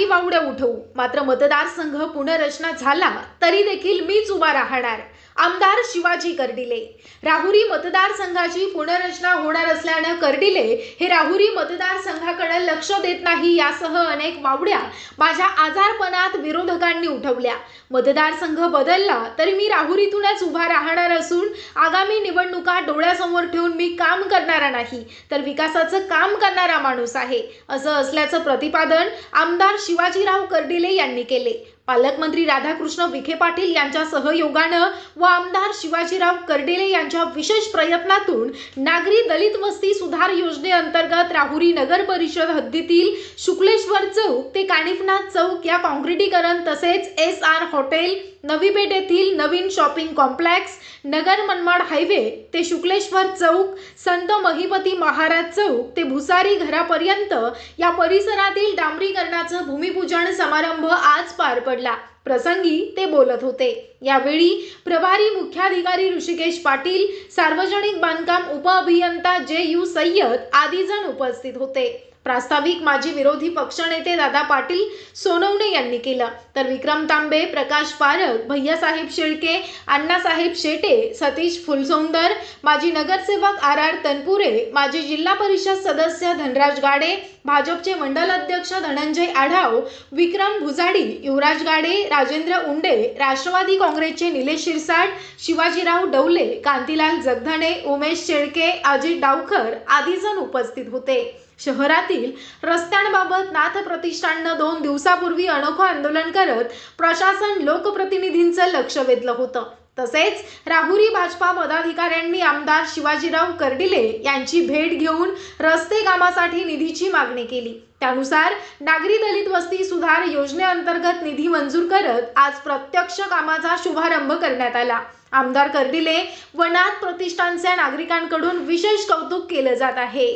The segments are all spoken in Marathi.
काही वावड्या उठवू. मात्र मतदारसंघ पुनर्रचना झाला तरी देखील मीच उभा राहणार आमदार शिवाजी कर्डिले. राहुरी मतदारसंघाची पुनर्रचना होणार असल्यानं कर्डिले हे राहुरी मतदारसंघाकडे लक्ष देत नाही यासह अनेक वावड्या माझ्या आजारपणात विरोधकांनी उठवल्या. मतदारसंघ बदलला तरी मी राहुरीतूनच उभा राहणार असून आगामी निवडणुका डोळ्यासमोर ठेवून मी काम करणारा नाही. तर विकासाचं काम करणारा माणूस आहे. असं असल्याचं प्रतिपादन आमदार शिवाजीराव कर्डिले यांनी केले. पालकमंत्री राधाकृष्ण विखे पाटील यांच्या सहयोगानं व आमदार शिवाजीराव कर्डेले यांच्या विशेष प्रयत्नातून नागरी दलित वस्ती सुधार योजनेअंतर्गत राहुरी नगर परिषद हद्दीतील शुक्लेश्वर चौक ते कानिफनाथ चौक या काँक्रिटीकरण तसेच S R hotel Navi Peth येथील नवीन shopping complex Nagar Manmad highway ते शुक्लेश्वर चौक संत महिपती महाराज चौक ते भुसारी घरापर्यंत या परिसरातील डांबरीकरणाचं भूमिपूजन समारंभ आज पार पडला. प्रसंगी ते बोलत होते. यावेळी प्रभारी मुख्याधिकारी ऋषिकेश पाटील सार्वजनिक बांधकाम उपअभियंता जे यू सय्यद आदी जण उपस्थित होते. प्रास्ताविक माजी विरोधी पक्षनेते दादा पाटील सोनवणे यांनी केलं. तर विक्रम तांबे प्रकाश पारख भैयासाहेब शेळके अण्णासाहेब शेटे सतीश फुलसौंदर माजी नगरसेवक आर आर तनपुरे माजी जिल्हा परिषद सदस्य धनराज गाडे भाजपचे मंडल अध्यक्ष धनंजय आढाव विक्रम भुजाडी युवराज गाडे राजेंद्र उंडे राष्ट्रवादी काँग्रेसचे निलेश शिरसाट शिवाजीराव डवले कांतीलाल जगधणे उमेश शेळके अजित डावकर आदी जण उपस्थित होते. शहरातील रस्त्यांबाबत नाथ प्रतिष्ठाननं दोन दिवसापूर्वी अनोखं आंदोलन करत प्रशासन लोकप्रतिनिधींचं लक्ष वेधलं होतं. तसेच राहुरी भाजपा पदाधिकाऱ्यांनी आमदार शिवाजीराव कर्डिले यांची भेट घेऊन रस्ते कामासाठी निधीची मागणी केली. त्यानुसार नागरी दलित वस्ती सुधार योजनेअंतर्गत निधी मंजूर करत आज प्रत्यक्ष कामाचा शुभारंभ करण्यात आला. आमदार कर्डिले व नाथ प्रतिष्ठानच्या नागरिकांकडून विशेष कौतुक केलं जात आहे.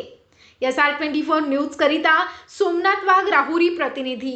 S R twenty four news करिता सोमनाथ वाघ राहुरी प्रतिनिधी.